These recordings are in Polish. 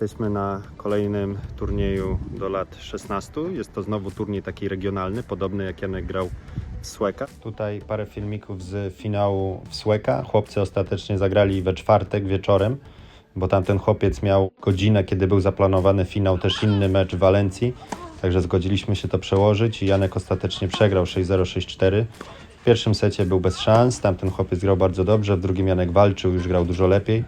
Jesteśmy na kolejnym turnieju do lat 16. Jest to znowu turniej taki regionalny, podobny jak Janek grał w Słeka. Tutaj parę filmików z finału w Słeka. Chłopcy ostatecznie zagrali we czwartek wieczorem, bo tamten chłopiec miał godzinę, kiedy był zaplanowany finał, też inny mecz w Walencji. Także zgodziliśmy się to przełożyć i Janek ostatecznie przegrał 6-0, 6-4. W pierwszym secie był bez szans, tamten chłopiec grał bardzo dobrze, w drugim Janek walczył, już grał dużo lepiej.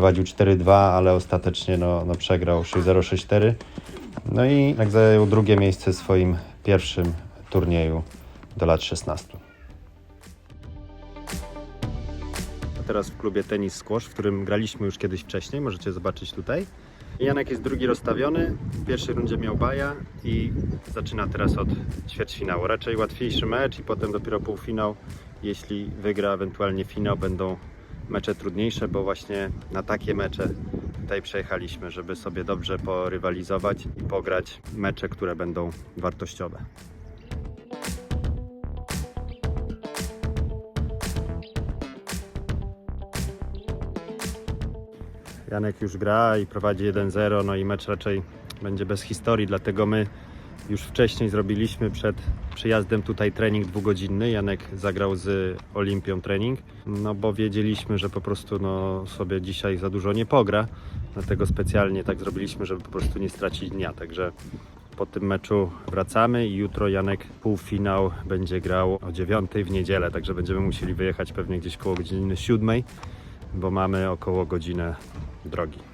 Prowadził 4-2, ale ostatecznie no, no przegrał 6-0, 6-4. No i jak zajął drugie miejsce w swoim pierwszym turnieju do lat 16. A teraz w klubie Tenis Squash, w którym graliśmy już kiedyś wcześniej, możecie zobaczyć tutaj. Janek jest drugi rozstawiony, w pierwszej rundzie miał baja i zaczyna teraz od ćwierćfinału. Raczej łatwiejszy mecz i potem dopiero półfinał. Jeśli wygra ewentualnie finał, będą mecze trudniejsze, bo właśnie na takie mecze tutaj przejechaliśmy, żeby sobie dobrze porywalizować i pograć mecze, które będą wartościowe. Janek już gra i prowadzi 1-0, no i mecz raczej będzie bez historii, dlatego my już wcześniej zrobiliśmy przed przyjazdem tutaj trening dwugodzinny. Janek zagrał z Olimpią trening, no bo wiedzieliśmy, że po prostu no, sobie dzisiaj za dużo nie pogra, dlatego specjalnie tak zrobiliśmy, żeby po prostu nie stracić dnia, także po tym meczu wracamy i jutro Janek półfinał będzie grał o 9 w niedzielę, także będziemy musieli wyjechać pewnie gdzieś koło godziny 7, bo mamy około godzinę drogi.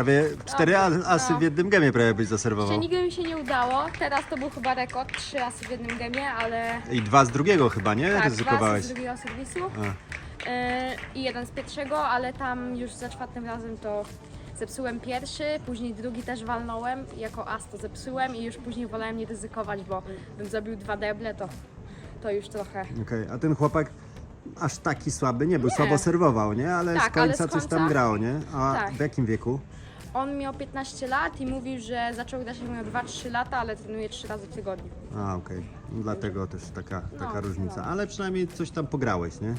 Prawie cztery Dobra, asy no. w jednym gemie prawie byś zaserwował. Jeszcze nigdy mi się nie udało. Teraz to był chyba rekord, trzy asy w jednym gemie, ale I dwa z drugiego chyba, nie? tak, dwa asy Ryzykowałeś. z drugiego serwisu A. yy, i jeden z pierwszego, ale tam już za czwartym razem to zepsułem pierwszy, później drugi też walnąłem, jako as to zepsułem i już później wolałem nie ryzykować, bo bym zrobił dwa deble, to, to już trochę. Okej, a ten chłopak aż taki słaby nie był, słabo serwował, nie? Ale Tak, z końca ale z coś tam końca- grał, nie? A Tak. w jakim wieku? On miał 15 lat i mówił, że zaczął grać jak miał 2-3 lata, ale trenuje 3 razy w tygodniu. A, okej. Dlatego też taka, taka No, różnica. no. Ale przynajmniej coś tam pograłeś, nie?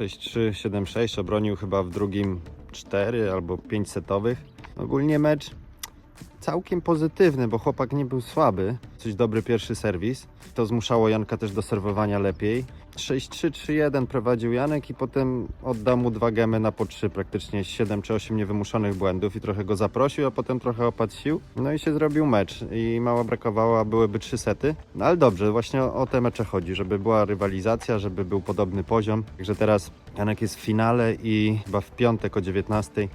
6-3, 7-6, obronił chyba w drugim 4 albo 5 setowych. Ogólnie mecz całkiem pozytywny, bo chłopak nie był słaby. Coś dobry pierwszy serwis. To zmuszało Janka też do serwowania lepiej. 6-3, 3-1 prowadził Janek i potem oddał mu dwa gemy na po trzy, praktycznie 7 czy 8 niewymuszonych błędów i trochę go zaprosił, a potem trochę opadł sił. No i się zrobił mecz i mało brakowało, a byłyby trzy sety. No ale dobrze, właśnie o, o te mecze chodzi, żeby była rywalizacja, żeby był podobny poziom. Także teraz Janek jest w finale i chyba w piątek o 19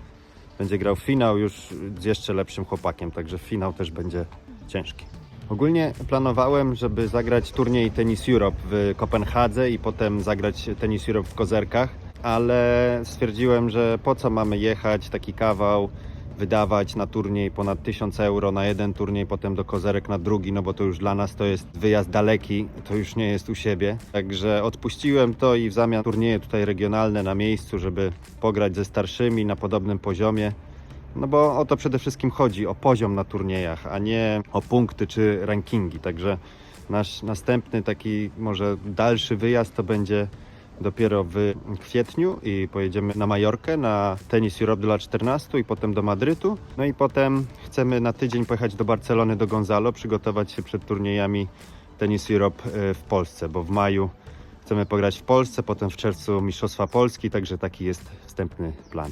będzie grał finał już z jeszcze lepszym chłopakiem, także finał też będzie ciężki. Ogólnie planowałem, żeby zagrać turniej Tennis Europe w Kopenhadze i potem zagrać Tennis Europe w Kozerkach, ale stwierdziłem, że po co mamy jechać taki kawał, wydawać na turniej ponad 1000 euro na jeden turniej, potem do Kozerek na drugi, no bo to już dla nas to jest wyjazd daleki, to już nie jest u siebie. Także odpuściłem to i w zamian turnieje tutaj regionalne na miejscu, żeby pograć ze starszymi na podobnym poziomie. No bo o to przede wszystkim chodzi, o poziom na turniejach, a nie o punkty czy rankingi. Także nasz następny taki może dalszy wyjazd to będzie dopiero w kwietniu i pojedziemy na Majorkę na tenis Europe dla 14 i potem do Madrytu. No i potem chcemy na tydzień pojechać do Barcelony, do Gonzalo, przygotować się przed turniejami tenis Europe e, w Polsce, bo w maju chcemy pograć w Polsce, potem w czerwcu Mistrzostwa Polski, także taki jest wstępny plan.